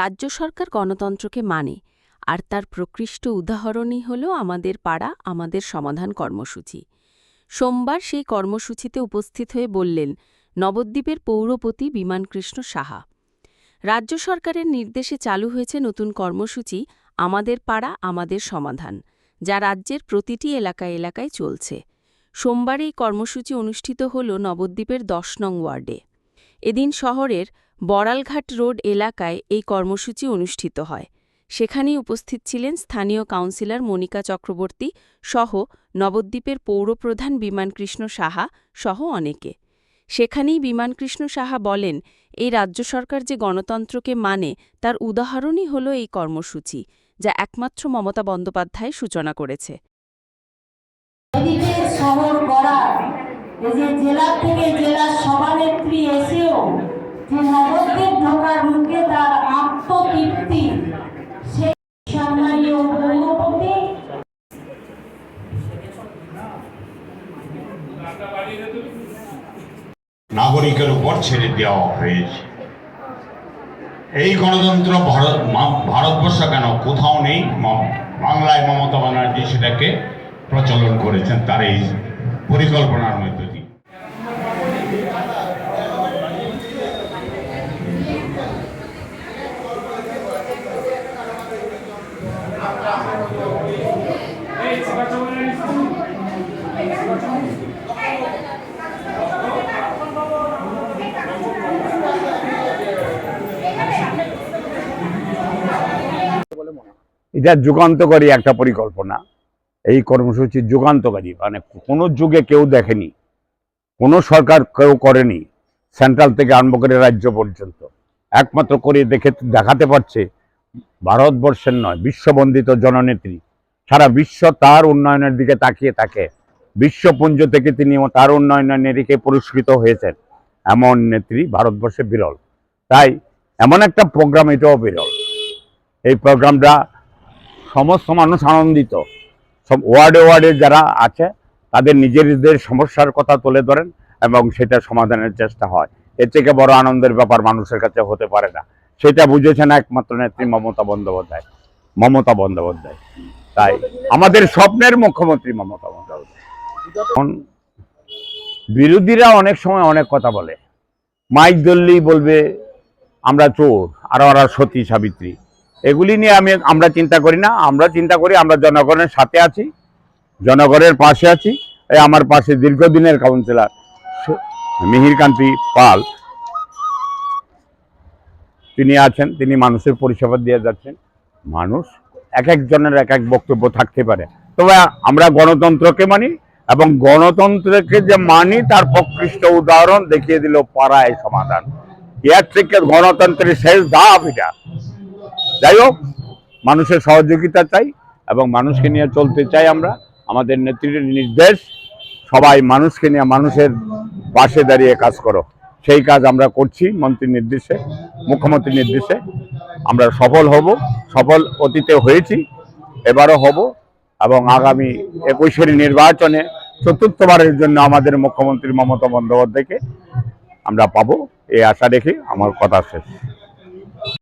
রাজ্য সরকার গণতন্ত্রকে মানে আর তার প্রকৃষ্ট উদাহরণই হল আমাদের পাড়া, আমাদের সমাধান কর্মসূচি। সোমবার সেই কর্মসূচিতে উপস্থিত হয়ে বললেন নবদ্বীপের পৌরপতি বিমানকৃষ্ণ সাহা। রাজ্য সরকারের নির্দেশে চালু হয়েছে নতুন কর্মসূচি, আমাদের পাড়া, আমাদের সমাধান, যা রাজ্যের প্রতিটি এলাকায় এলাকায় চলছে। সোমবার এই কর্মসূচি অনুষ্ঠিত হল নবদ্বীপের দশ নং ওয়ার্ডে। এদিন শহরের বড়ালঘাট রোড এলাকায় এই কর্মসূচি অনুষ্ঠিত হয়। সেখানেই উপস্থিত ছিলেন স্থানীয় কাউন্সিলর মনিকা চক্রবর্তী সহ নবদ্বীপের পৌরপ্রধান বিমানকৃষ্ণ সাহা সহ অনেকে। সেখানেই বিমানকৃষ্ণ সাহা বলেন, এই রাজ্য সরকার যে গণতন্ত্রকে মানে তার উদাহরণই হল এই কর্মসূচি, যা একমাত্র মমতা বন্দ্যোপাধ্যায় সূচনা করেছে। জেলা থেকে জেলার সভানেত্রী যে নবদ্বীপ ঢোকার মুখে তার আত্মতৃপ্তি নাগরিকের উপর ছেড়ে দেওয়া হয়েছে। এই গণতন্ত্র ভারত ভারতবর্ষ কেন? কোথাও নেই। বাংলায় মমতা ব্যানার্জি সেটাকে প্রচলন করেছেন, তার এই পরিকল্পনার মধ্য দিয়ে এটা যুগান্তকারী একটা পরিকল্পনা। এই কর্মসূচি যুগান্তকারী মানে কোনো যুগে কেউ দেখেনি, কোনো সরকার কেউ করেনি, সেন্ট্রাল থেকে আরম্ভ করে রাজ্য পর্যন্ত। একমাত্র করে দেখে, দেখাতে পারছে, ভারতবর্ষের নয়, বিশ্ববন্দিত জননেত্রী। সারা বিশ্ব তার উন্নয়নের দিকে তাকিয়ে থাকে। বিশ্বপুঞ্জ থেকে তিনি তার উন্নয়নের নিরিখে পুরস্কৃত হয়েছেন। এমন নেত্রী ভারতবর্ষে বিরল। তাই এমন একটা প্রোগ্রাম এটাও বিরল। এই প্রোগ্রামটা সমস্ত মানুষ আনন্দিত। সব ওয়ার্ডে ওয়ার্ডে যারা আছে, তাদের নিজেদের সমস্যার কথা তুলে ধরেন এবং সেটা সমাধানের চেষ্টা হয়। এর থেকে বড় আনন্দের ব্যাপার মানুষের কাছে হতে পারে না। সেটা বুঝেছেন একমাত্র নেত্রী মমতা বন্দ্যোপাধ্যায়। মমতা বন্দ্যোপাধ্যায়। তাই আমাদের স্বপ্নের মুখ্যমন্ত্রী মমতা বন্দ্যোপাধ্যায়। বিরোধীরা অনেক সময় অনেক কথা বলে। মাইক ধরলেই বলবে, আমরা চোর, আর ওরা সতী সাবিত্রী। এগুলি নিয়ে আমি, আমরা চিন্তা করি না। আমরা চিন্তা করি আমরা জনগণের সাথে আছি, জনগণের পাশে আছি। এই আমার পাশে দীর্ঘদিনের কাউন্সিলর মিহিরকান্তি পাল। তিনি আছেন, তিনি মানুষের পরিষেবা দিয়ে যাচ্ছেন। মানুষ, এক একজনের এক এক বক্তব্য থাকতে পারে। তবে আমরা গণতন্ত্রকে মানি এবং গণতন্ত্রকে যে মানি, তার প্রকৃষ্ট উদাহরণ দেখিয়ে দিল পাড়ায় সমাধান। এর থেকে গণতন্ত্রের শেষ ধাপ এটা। যাই হোক, মানুষের সহযোগিতা চাই এবং মানুষকে নিয়ে চলতে চাই আমরা। আমাদের নেত্রীর নির্দেশ, সবাই মানুষকে নিয়ে মানুষের পাশে দাঁড়িয়ে কাজ করো। সেই কাজ আমরা করছি মন্ত্রীর নির্দেশে, মুখ্যমন্ত্রীর নির্দেশে। আমরা সফল হব, সফল অতীতে হয়েছি, এবারও হব এবং আগামী একুশের নির্বাচনে চতুর্থবারের জন্য আমাদের মুখ্যমন্ত্রী মমতা বন্দ্যোপাধ্যায়কে আমরা পাবো, এই আশা রেখে আমার কথা শেষ।